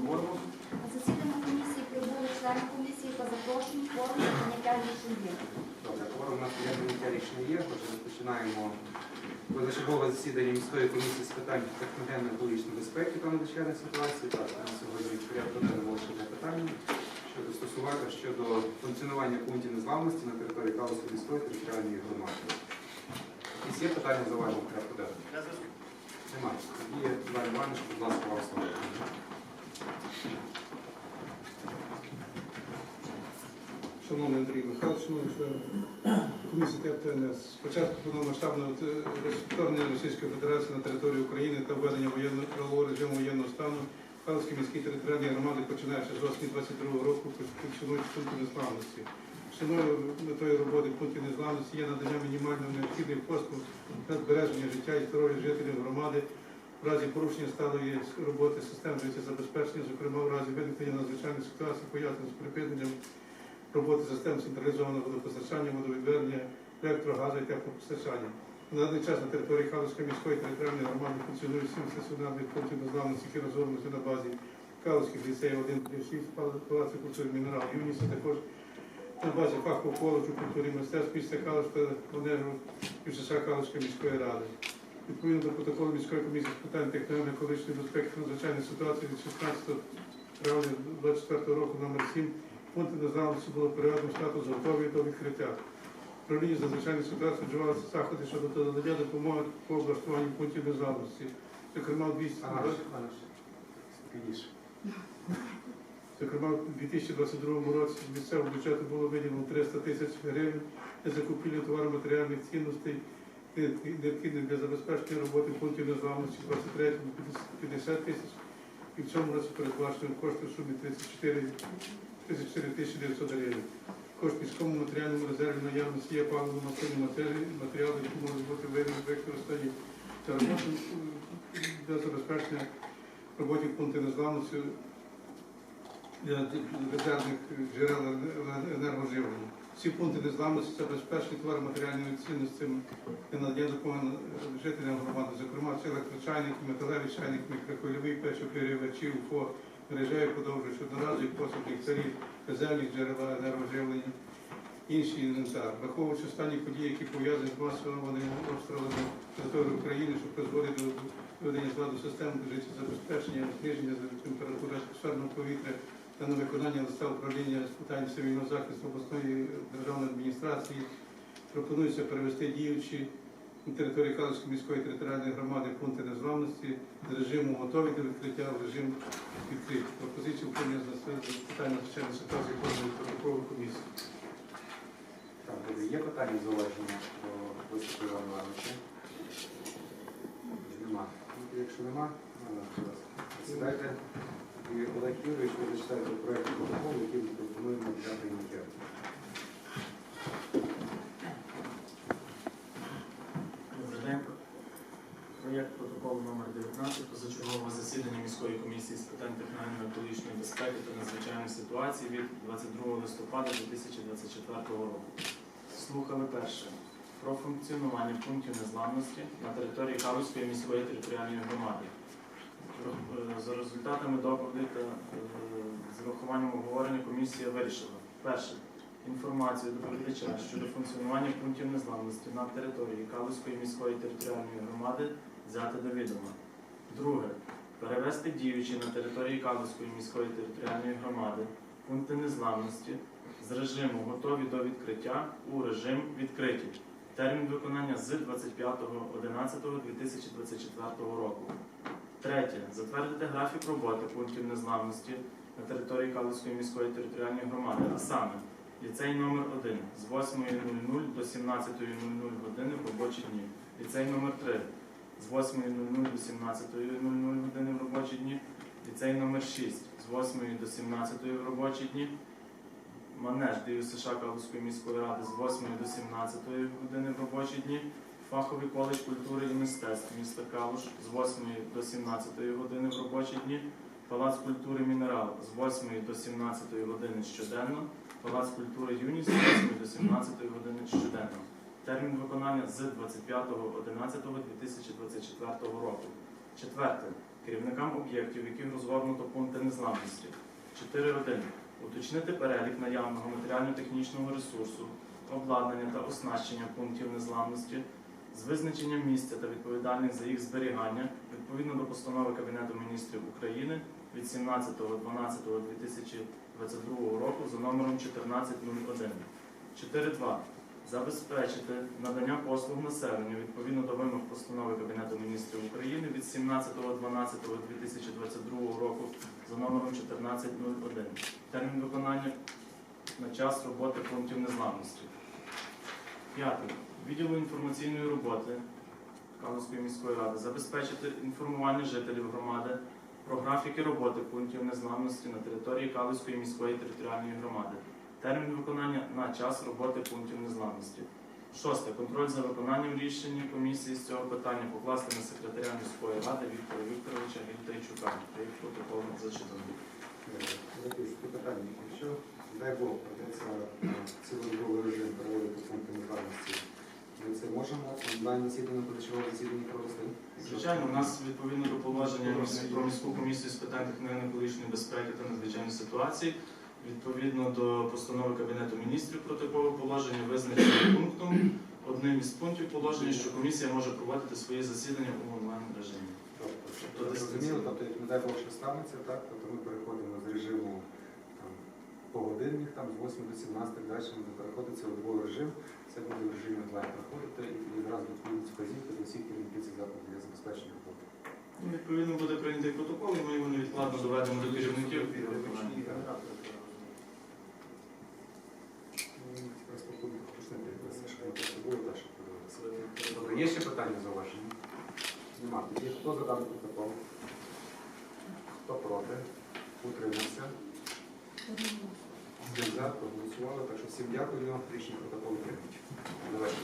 На засідання комісії прибули члени комісії та запрошені форум для прийняття рішень є. Добре, кворум у нас прийняття рішення є. Отже, розпочинаємо позачергове засідання міської комісії з питань техногенно-екологічної безпеки та надзвичайних ситуацій. Так, у нас сьогодні в порядку денному лише одне питання щодо стосування щодо функціонування пунктів незламності на території Калуської міської територіальної громади. Якісь є питання за вами в порядку денному? Немає. Тоді Іван Іванович, будь ласка, вам слово. Шановний Андрій Михайлович, шановні члени ТФТНС, спочатку повномасштабного вторгнення Російської Федерації на територію України та введення воєнного режиму воєнного стану Халській міській територіальній громади, починаючи з осені 22 року, функціонують пункти незламності. Основною метою роботи пунктів незламності є надання мінімально необхідних послуг на збереження життя і здоров'я жителів громади в разі порушення сталої роботи систем життєзабезпечення, зокрема в разі виникнення надзвичайних ситуацій, пов'язаних з припиненням роботи систем централізованого водопостачання, водовідведення, електро, газу і теплопостачання. На даний час на території Калуської міської територіальної громади функціонує сім стаціонарних пунктів незламності, які розгорнуті на базі Калуських ліцеїв 1 6 Палацу культури мінерал Юніса, також на базі фахового коледжу культури і мистецтв міста Калуш та Манежу і Калуської міської ради. Відповідно до протоколу міської комісії з питань техногенно-екологічної безпеки та надзвичайних ситуацій від 16 травня 24 року номер 7 Пункти незламності було переведено в статус готові до відкриття. Управління з надзвичайних ситуацій вживалися заходи щодо надання допомоги по облаштуванню пунктів незламності. Зокрема, у 200 Іванович, Іванович, спокійніше. Зокрема, у 2022 році з місцевого бюджету було виділено 300 тисяч гривень для закупівлі товаро-матеріальних цінностей, необхідних для забезпечення роботи пунктів незламності, в 23 50 тисяч. І в цьому році передбачено кошти в сумі 34 34 тисячі 900 гривень. В міському матеріальному резерві наявності є паливно-мастильні матеріали, матеріали, які можуть бути виведені в використанні та роботи для забезпечення роботи пунктів незламності для резервних джерел енергоживлення. Всі пункти незламності забезпечені товаро-матеріальними цінностями для надання допомоги жителям громади, зокрема це електрочайники, металеві чайники, мікрохвильові печі, переривачі, УФО, мережеві подовжуючи одноразові посуд ліхтарі, казельні джерела енергоживлення, інший інвентар. Враховуючи останні події, які пов'язані з масовими обстрілами території України, що призводить до введення складу систем життєзабезпечення, зниження температури атмосферного повітря та на виконання листа управління з питань цивільного захисту обласної державної адміністрації, пропонується перевести діючі на території Калицької міської територіальної громади пункти незламності з режиму готові до відкриття в режим відкритий. Пропозицію управління з питань надзвичайної ситуації кожної податкової комісії. Так, добре. Є питання зауваження до виступу Івановича? Нема. Якщо нема, ну, сідайте. І Олег Юрійович, ви зачитаєте проєкт протоколу, який ми пропонуємо для прийняття. Проєкт протоколу номер 19 позачергового засідання міської комісії з питань техногенно-екологічної безпеки та надзвичайних ситуацій від 22 листопада 2024 року. Слухали перше про функціонування пунктів незламності на території Калузької міської територіальної громади. Е, За результатами доповіді та е, з врахуванням обговорення комісія вирішила. Перше інформацію доповідача щодо функціонування пунктів незламності на території Калузької міської територіальної громади взяти до відома. Друге. Перевести діючі на території Калузької міської територіальної громади пункти незламності з режиму готові до відкриття у режим відкриті. Термін виконання з 25.11.2024 року. Третє. Затвердити графік роботи пунктів незламності на території Калузької міської територіальної громади, а саме Ліцей номер 1 з 8.00 до 17.00 години в робочі дні. Ліцей номер 3 з 8.00 до 17.00 години в робочі дні. Ліцей номер 6 з 8 до 17 в робочі дні. Манеж ДЮСШ Калузької міської ради з 8 до 17 години в робочі дні. Фаховий коледж культури і мистецтв міста Калуш з 8 до 17 години в робочі дні. Палац культури Мінерал з 8 до 17 години щоденно. Палац культури Юніс з 8 до 17 години щоденно. Термін виконання з 25.11.2024 року. Четверте. керівникам об'єктів, в яких розгорнуто пункти незламності. 4.1. Уточнити перелік наявного матеріально-технічного ресурсу, обладнання та оснащення пунктів незламності з визначенням місця та відповідальних за їх зберігання відповідно до постанови Кабінету міністрів України від 17.12.2022 року за номером 1401. 4.2. Забезпечити надання послуг населенню відповідно до вимог постанови Кабінету міністрів України від 17.12.2022 року за номером 1401. Термін виконання на час роботи пунктів незламності. П'яте. Відділу інформаційної роботи Калузької міської ради забезпечити інформування жителів громади про графіки роботи пунктів незламності на території Калузької міської територіальної громади. Термін виконання на час роботи пунктів незламності. Шосте. Контроль за виконанням рішення комісії з цього питання покласти на секретаря міської ради Віктора Вікторовича Гільтайчука. Та їх протокол зачитано. Запишіть питання. Якщо, дай Бог, придеться е, цілодобовий режим переводити пункти незламності, ми це можемо онлайн засідання позачергове засідання провести? Звичайно, у нас відповідно до положення про міську комісію з питань техногенно-екологічної безпеки та надзвичайних ситуацій, відповідно до постанови Кабінету міністрів про типове положення, визначено пунктом одним із пунктів положення, що комісія може проводити свої засідання у онлайн режимі. Тобто, ви зрозуміли, тобто, як не дай Бог, що станеться, так, тобто ми переходимо з режиму там, погодинних, там, з 8 до 17, далі ми це у режим, це буде в режимі онлайн проходити і відразу відповідні вказівки до всіх керівників цих закладів для забезпечення роботи. Ну, Відповідно буде прийнятий протокол, і ми його невідкладно доведемо до керівників. питання завершені? Нема. Тоді Хто задав протокол? Хто проти? Утримався? Один за, проголосували. Так що всім дякую. Річний протокол приймуть. Давайте.